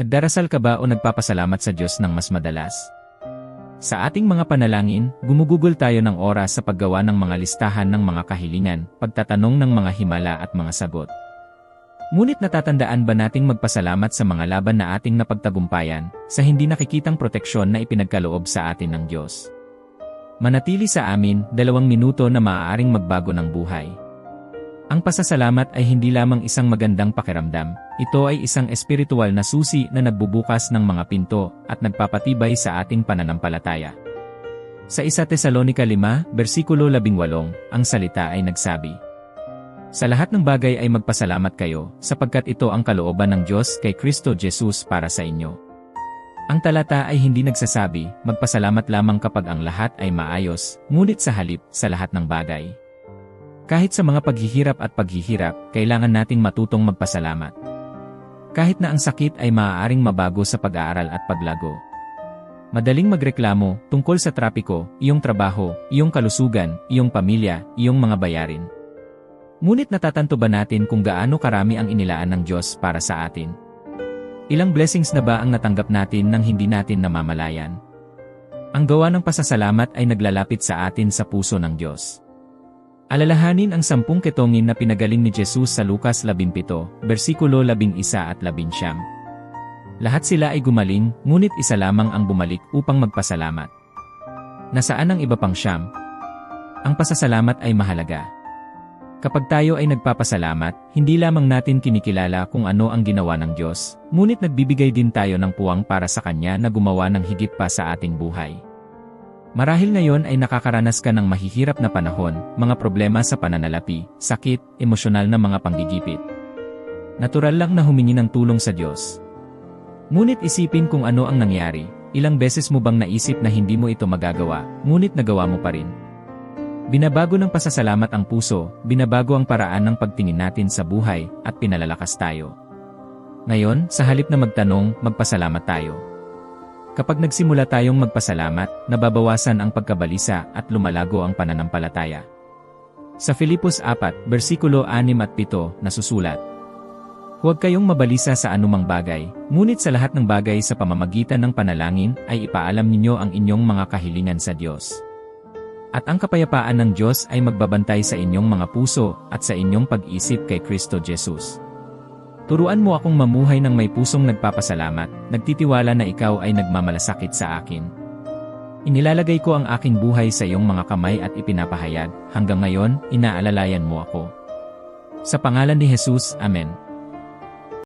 Nagdarasal ka ba o nagpapasalamat sa Diyos ng mas madalas? Sa ating mga panalangin, gumugugol tayo ng oras sa paggawa ng mga listahan ng mga kahilingan, pagtatanong ng mga himala at mga sagot. Ngunit natatandaan ba nating magpasalamat sa mga laban na ating napagtagumpayan, sa hindi nakikitang proteksyon na ipinagkaloob sa atin ng Diyos? Manatili sa amin, dalawang minuto na maaaring magbago ng buhay. Ang pasasalamat ay hindi lamang isang magandang pakiramdam, ito ay isang espiritual na susi na nagbubukas ng mga pinto at nagpapatibay sa ating pananampalataya. Sa 1 Tesalonika 5, versikulo 18, ang salita ay nagsabi, Sa lahat ng bagay ay magpasalamat kayo, sapagkat ito ang kalooban ng Diyos kay Kristo Jesus para sa inyo. Ang talata ay hindi nagsasabi, magpasalamat lamang kapag ang lahat ay maayos, ngunit sa halip, sa lahat ng bagay. Kahit sa mga paghihirap at paghihirap, kailangan nating matutong magpasalamat. Kahit na ang sakit ay maaaring mabago sa pag-aaral at paglago. Madaling magreklamo tungkol sa trapiko, iyong trabaho, iyong kalusugan, iyong pamilya, iyong mga bayarin. Ngunit natatanto ba natin kung gaano karami ang inilaan ng Diyos para sa atin? Ilang blessings na ba ang natanggap natin nang hindi natin namamalayan? Ang gawa ng pasasalamat ay naglalapit sa atin sa puso ng Diyos. Alalahanin ang sampung ketongin na pinagaling ni Jesus sa Lukas 17, versikulo 11 at 11. Lahat sila ay gumaling, ngunit isa lamang ang bumalik upang magpasalamat. Nasaan ang iba pang siyam? Ang pasasalamat ay mahalaga. Kapag tayo ay nagpapasalamat, hindi lamang natin kinikilala kung ano ang ginawa ng Diyos, ngunit nagbibigay din tayo ng puwang para sa Kanya na gumawa ng higit pa sa ating buhay. Marahil ngayon ay nakakaranas ka ng mahihirap na panahon, mga problema sa pananalapi, sakit, emosyonal na mga panggigipit. Natural lang na humingi ng tulong sa Diyos. Ngunit isipin kung ano ang nangyari, ilang beses mo bang naisip na hindi mo ito magagawa, ngunit nagawa mo pa rin. Binabago ng pasasalamat ang puso, binabago ang paraan ng pagtingin natin sa buhay, at pinalalakas tayo. Ngayon, sa halip na magtanong, magpasalamat tayo. Kapag nagsimula tayong magpasalamat, nababawasan ang pagkabalisa at lumalago ang pananampalataya. Sa Filipos 4, versikulo 6 at 7, nasusulat, Huwag kayong mabalisa sa anumang bagay, ngunit sa lahat ng bagay sa pamamagitan ng panalangin ay ipaalam ninyo ang inyong mga kahilingan sa Diyos. At ang kapayapaan ng Diyos ay magbabantay sa inyong mga puso at sa inyong pag-isip kay Kristo Jesus. Turuan mo akong mamuhay ng may pusong nagpapasalamat, nagtitiwala na ikaw ay nagmamalasakit sa akin. Inilalagay ko ang aking buhay sa iyong mga kamay at ipinapahayag, hanggang ngayon, inaalalayan mo ako. Sa pangalan ni Jesus, Amen.